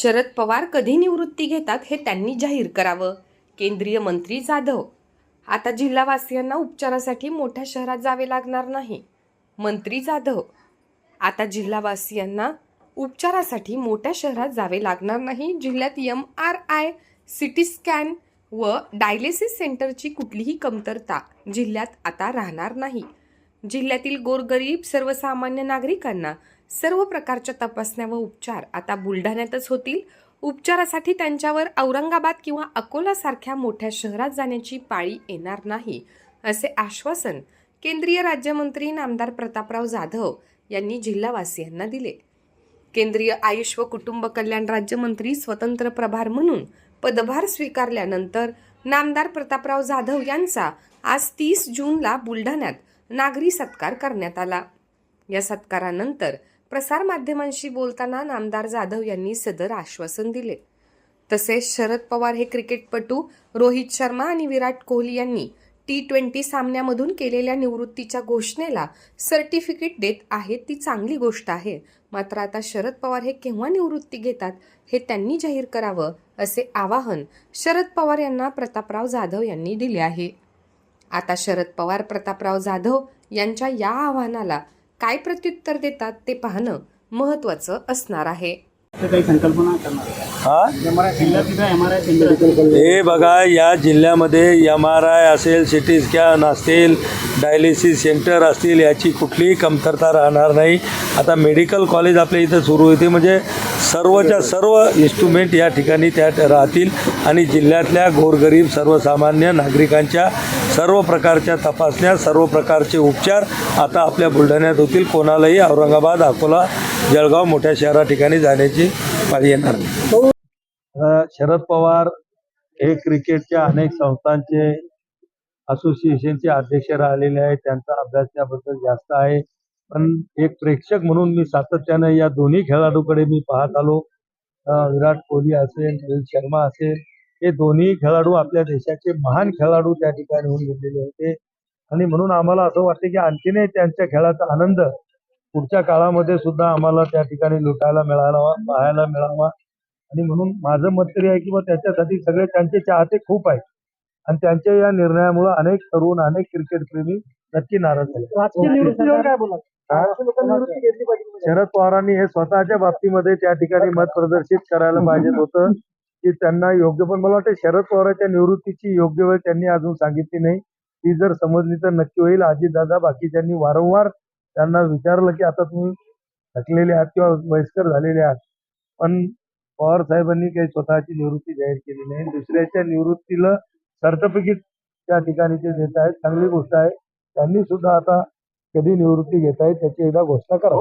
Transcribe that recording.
शरद पवार कधी निवृत्ती घेतात हे त्यांनी जाहीर करावं? केंद्रीय मंत्री जाधव. आता जिल्हावासियांना उपचारासाठी मोठ्या शहरात जावे लागणार नाही. मंत्री जाधव. आता जिल्हावासियांना उपचारासाठी मोठ्या शहरात जावे लागणार नाही. जिल्ह्यात M R I CT scan व डायलिसिस सेंटरची कुठलीही कमतरता जिल्ह्यात आता राहणार नाही. जिल्ह्यातील गोरगरीब सर्वसामान्य नागरिकांना सर्व प्रकारच्या तपासण्या व उपचार आता बुलढाण्यातच होतील. उपचारासाठी त्यांच्यावर औरंगाबाद किंवा अकोलासारख्या मोठ्या शहरात जाण्याची पाळी येणार नाही असे आश्वासन केंद्रीय राज्यमंत्री नामदार प्रतापराव जाधव यांनी जिल्हावासियांना दिले. केंद्रीय आयुष व कुटुंब कल्याण राज्यमंत्री स्वतंत्र प्रभार म्हणून पदभार स्वीकारल्यानंतर नामदार प्रतापराव जाधव यांचा आज तीस जूनला बुलढाण्यात नागरी सत्कार करण्यात आला. या सत्कारानंतर प्रसारमाध्यमांशी बोलताना नामदार जाधव यांनी सदर आश्वासन दिले. तसेच शरद पवार हे क्रिकेटपटू रोहित शर्मा आणि विराट कोहली यांनी टी ट्वेंटी सामन्यामधून केलेल्या निवृत्तीच्या घोषणेला सर्टिफिकेट देत आहेत ती चांगली गोष्ट आहे. मात्र आता शरद पवार हे केव्हा निवृत्ती घेतात हे त्यांनी जाहीर करावं असे आवाहन शरद पवार यांना प्रतापराव जाधव यांनी दिले आहे. आता शरद पवार प्रतापराव जाधव यांच्या या आव्हानाला काय प्रत्युत्तर देतात ते पाहणं महत्त्वाचं असणार आहे. काही संकल्पना करणार हा? हे बघा या जिल्ह्यामध्ये एम आर आय असेल सी टी स्कॅन असतील डायलिसिस सेंटर असतील याची कुठलीही कमतरता राहणार नाही. आता मेडिकल कॉलेज आपल्या इथं सुरू होते म्हणजे सर्वच्या सर्व इन्स्ट्रुमेंट या ठिकाणी त्या राहतील आणि जिल्ह्यातल्या गोरगरीब सर्वसामान्य नागरिकांच्या सर्व प्रकारच्या तपासण्या सर्व प्रकारचे उपचार आता आपल्या बुलढाण्यात होतील. कोणालाही औरंगाबाद अकोला जळगाव मोठ्या शहरा ठिकाणी जाण्याची पाळी येणार नाही. शरद पवार हे क्रिकेटच्या अनेक संस्थांचे असोसिएशनचे अध्यक्ष राहिलेले आहेत. त्यांचा अभ्यास त्याबद्दल जास्त आहे. पण एक प्रेक्षक म्हणून मी सातत्याने या दोन्ही खेळाडूकडे मी पाहत आलो. विराट कोहली असेल रोहित शर्मा असेल हे दोन्ही खेळाडू आपल्या देशाचे महान खेळाडू त्या ठिकाणी होऊन गेलेले होते. आणि म्हणून आम्हाला असं वाटतं की आणखीनही त्यांच्या खेळाचा आनंद पुढच्या काळामध्ये सुद्धा आम्हाला त्या ठिकाणी लुटायला मिळाला पाहायला मिळावा. आणि म्हणून माझं मत तरी आहे की बा त्याच्यासाठी सगळे त्यांचे चाहते खूप आहेत. आणि त्यांच्या या निर्णयामुळे अनेक तरुण अनेक क्रिकेट प्रेमी नक्की नाराज झाले. पाहिजे शरद पवारांनी हे स्वतःच्या बाबतीमध्ये त्या ठिकाणी मत प्रदर्शित करायला पाहिजे होतं. की त्यांना योग्य पण मला वाटतं शरद पवारांच्या निवृत्तीची योग्य वेळ त्यांनी अजून सांगितली नाही. ती जर समजली तर नक्की होईल. अजितदादा बाकीच्यांनी वारंवार त्यांना विचारलं की आता तुम्ही थकलेले आहात किंवा वयस्कर झालेले आहात. पण पवार साहेबांनी काही स्वतःची निवृत्ती जाहीर केली नाही. दुसऱ्याच्या निवृत्तीला सर्टिफिकेट त्या ठिकाणी ते देत आहेत. चांगली गोष्ट आहे. त्यांनी सुद्धा आता कधी निवृत्ती घेत आहे त्याची एकदा घोषणा करा.